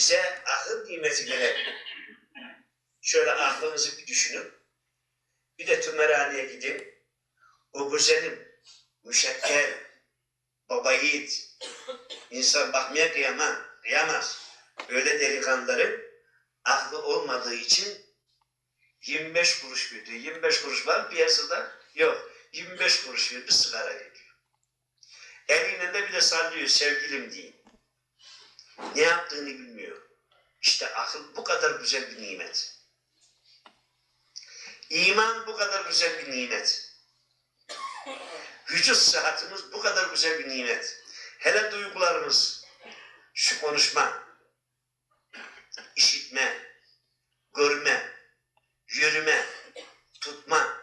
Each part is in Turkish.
bize akıl nimeti veren. Şöyle aklınızı bir düşünün. Bir de Tümerhane'ye gidin. O güzelim, müşekkel, baba yiğit, insan bakmaya kıyamaz, kıyamaz. Öyle delikanlıların aklı olmadığı için 25 kuruş veriyor. 25 kuruş var piyasada. Yok. 25 kuruş. Bir sigara veriyor. Eliyle de bir de sallıyor sevgilim diye. Ne yaptığını bilmiyor. İşte akıl bu kadar güzel bir nimet. İman bu kadar güzel bir nimet. Vücut sıhhatimiz bu kadar güzel bir nimet. Hele duygularımız, şu konuşma, işitme, görme, yürüme, tutma,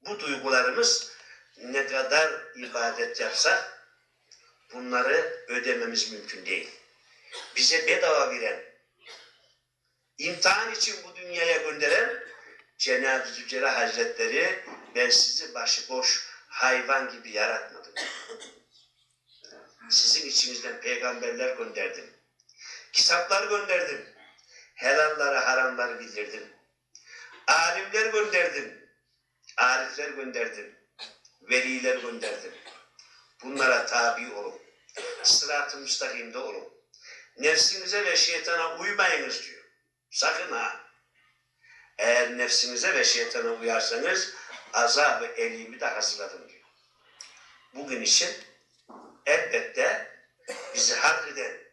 bu duygularımız ne kadar ibadet yapsak bunları ödememiz mümkün değil. Bize bedava veren, imtihan için bu dünyaya gönderen Cenab-ı Zülcelal Hazretleri ben sizi başıboş hayvan gibi yaratmadım. Sizin içinizden peygamberler gönderdim. Kitaplar gönderdim. Helalları haramları bildirdim. Alimler gönderdim. Arifler gönderdim. Veliler gönderdim. Bunlara tabi olun. Sırat-ı müstakimde olun. Nefsinize ve şeytana uymayınız diyor. Sakın ha. Eğer nefsinize ve şeytana uyarsanız azab-ı elimi de hazırladım diyor. Bugün için elbette bizi hak eden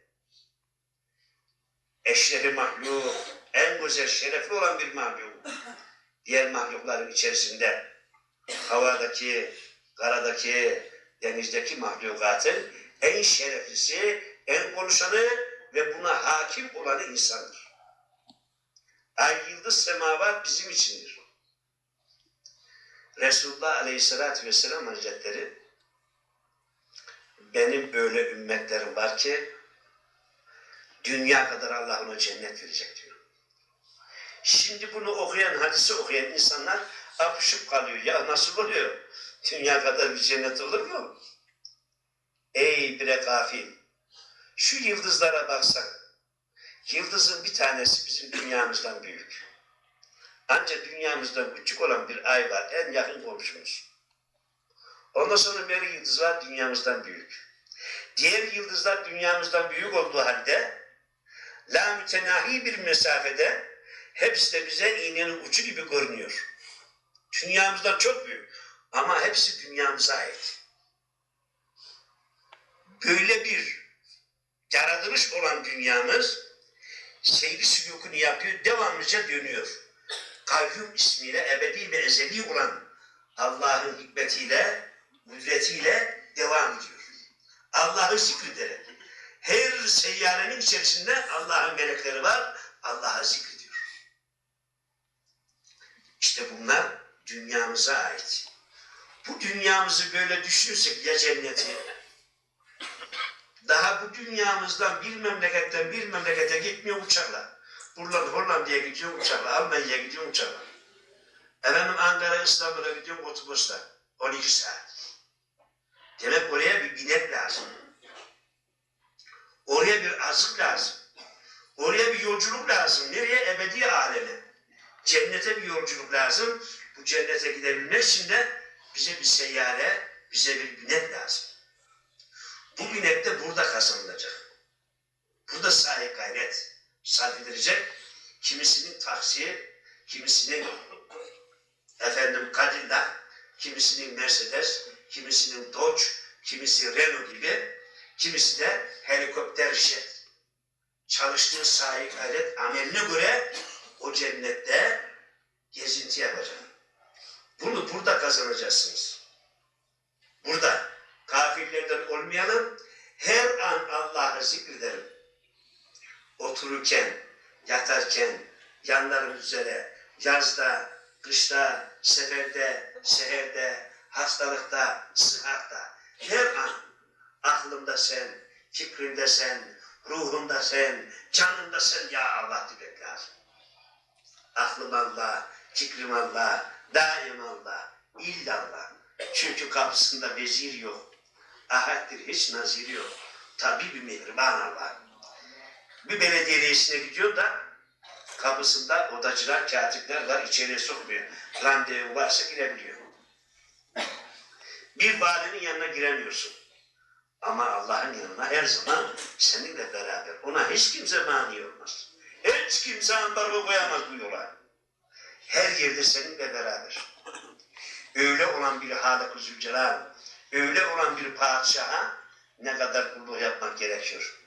eşrefi mahluk, en güzel şerefli olan bir mahluk. Diğer mahlukların içerisinde havadaki, karadaki, denizdeki mahlukatın en şereflisi, en konuşanı ve buna hakim olanı insandır. Ay, yıldız, semavat bizim içindir. Resulullah Aleyhisselatü Vesselam Hazretleri benim öyle ümmetlerim var ki dünya kadar Allah ona cennet verecek diyor. Şimdi bunu okuyan, hadisi okuyan insanlar apışıp kalıyor. Ya nasıl oluyor? Dünya kadar bir cennet olur mu? Ey bre gafil! Şu yıldızlara baksak. Yıldızın bir tanesi bizim dünyamızdan büyük. Ancak dünyamızdan küçük olan bir ay var. En yakın komşumuz. Ondan sonra bir yıldız var dünyamızdan büyük. Diğer yıldızlar dünyamızdan büyük olduğu halde la mütenahi bir mesafede hepsi de bize iğnenin ucu gibi görünüyor. Dünyamızdan çok büyük ama hepsi dünyamıza ait. Böyle bir yaratılış olan dünyamız seyri sülükünü yapıyor, devamlıca dönüyor. Kayyum ismiyle ebedi ve ezeli olan Allah'ın hikmetiyle, kudretiyle devam ediyor. Allah'ı zikrederek. Her seyyarenin içerisinde Allah'ın melekleri var, Allah'ı zikrediyor. İşte bunlar dünyamıza ait. Bu dünyamızı böyle düşünürsek ya cenneti, daha bu dünyamızdan bir memleketten bir memlekete gitmiyor uçakla. Buradan Hollanda'ya gidiyor uçakla, Almanya'ya gidiyor uçakla. Efendim Ankara, İstanbul'a gidiyor otobüsle. 12 saat. Demek oraya bir bilet lazım. Oraya bir azık lazım. Oraya bir yolculuk lazım. Nereye? Ebedi aleme. Cennete bir yolculuk lazım. Bu cennete gidebilmek için de bize bir seyyare, bize bir bilet lazım. Bu bilet de burada kazanılacak. Burada sahi gayret sarf edilecek. Kimisinin taksi, kimisinin efendim Cadillac, kimisinin Mercedes, kimisinin Dodge, kimisi Renault gibi, kimisi de helikopter jet. Çalıştığı sahi gayret ameline göre o cennette gezinti yapacak. Bunu burada kazanacaksınız. Burada kafirlerden olmayalım. Her an Allah'ı zikredelim. Otururken, yatarken, yanlarımız üzere, yazda, kışta, seferde, seherde, hastalıkta, sıhhatta, her an aklımda sen, fikrimde sen, ruhumda sen, canımda sen ya Allah demek lazım. Aklım Allah, fikrim Allah, daim Allah, illallah. Çünkü kapısında vezir yok. Ahaddir hiç nazir yok. Tabi bir mihriban Allah. Bir belediye reisine gidiyor da kapısında odacılar, katipler var içeriye sokmuyor. Randevu varsa girebiliyor. Bir valinin yanına giremiyorsun. Ama Allah'ın yanına her zaman seninle beraber. Ona hiç kimse mani olmaz. Hiç kimse ambargo koyamaz bu yola. Her yerde seninle beraber. Öyle olan bir Halık-ı Zülcelal, öyle olan bir padişaha ne kadar kulluk yapmak gerekiyor.